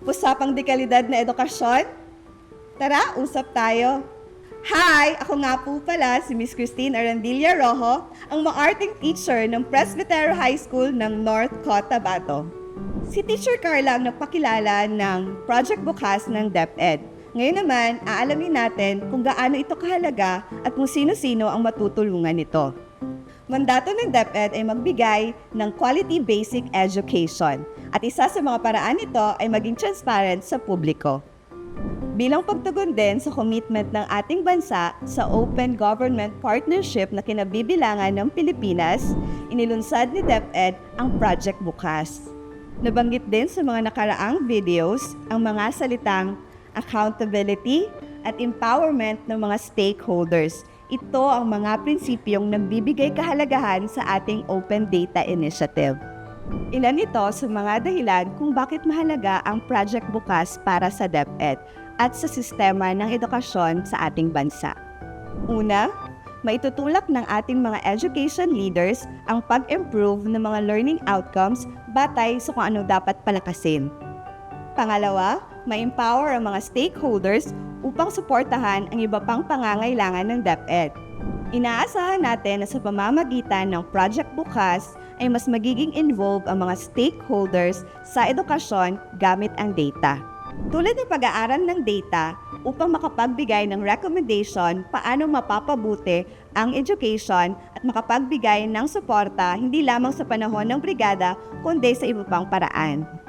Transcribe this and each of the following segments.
Usapang dekalidad na edukasyon? Tara, usap tayo. Hi! Ako nga po pala si Miss Christine Arandilla Rojo, ang maarting teacher ng Presbytero High School ng North Cotabato. Si Teacher Carla ang nagpakilala ng Project Bukas ng DepEd. Ngayon naman, aalamin natin kung gaano ito kahalaga at kung sino-sino ang matutulungan nito. Mandato ng DepEd ay magbigay ng quality basic education at isa sa mga paraan nito ay maging transparent sa publiko. Bilang pagtugon din sa commitment ng ating bansa sa Open Government Partnership na kinabibilangan ng Pilipinas, inilunsad ni DepEd ang Project Bukas. Nabanggit din sa mga nakaraang videos ang mga salitang accountability at empowerment ng mga stakeholders. Ito ang mga prinsipyong nagbibigay kahalagahan sa ating Open Data Initiative. Ilan ito sa mga dahilan kung bakit mahalaga ang Project Bukas para sa DepEd at sa sistema ng edukasyon sa ating bansa. Una, maitutulak ng ating mga education leaders ang pag-improve ng mga learning outcomes batay sa kung ano dapat palakasin. Pangalawa, ma-empower ang mga stakeholders upang suportahan ang iba pang pangangailangan ng DepEd. Inaasahan natin na sa pamamagitan ng Project Bukas ay mas magiging involved ang mga stakeholders sa edukasyon gamit ang data. Tulad ng pag-aaral ng data upang makapagbigay ng recommendation paano mapapabuti ang education at makapagbigay ng suporta hindi lamang sa panahon ng brigada kundi sa iba pang paraan.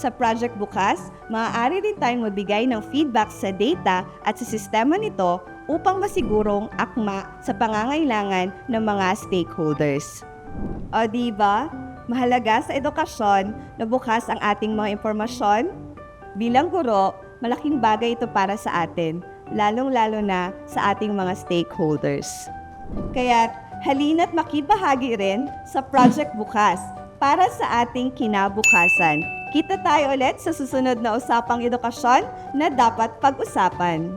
Sa Project Bukas, maaari rin tayong magbigay ng feedback sa data at sa sistema nito upang masigurong akma sa pangangailangan ng mga stakeholders. O di ba? Mahalaga sa edukasyon na bukas ang ating mga impormasyon. Bilang guro, malaking bagay ito para sa atin, lalong-lalo na sa ating mga stakeholders. Kaya halina't makibahagi rin sa Project Bukas para sa ating kinabukasan. Kita tayo ulit sa susunod na usapang edukasyon na dapat pag-usapan.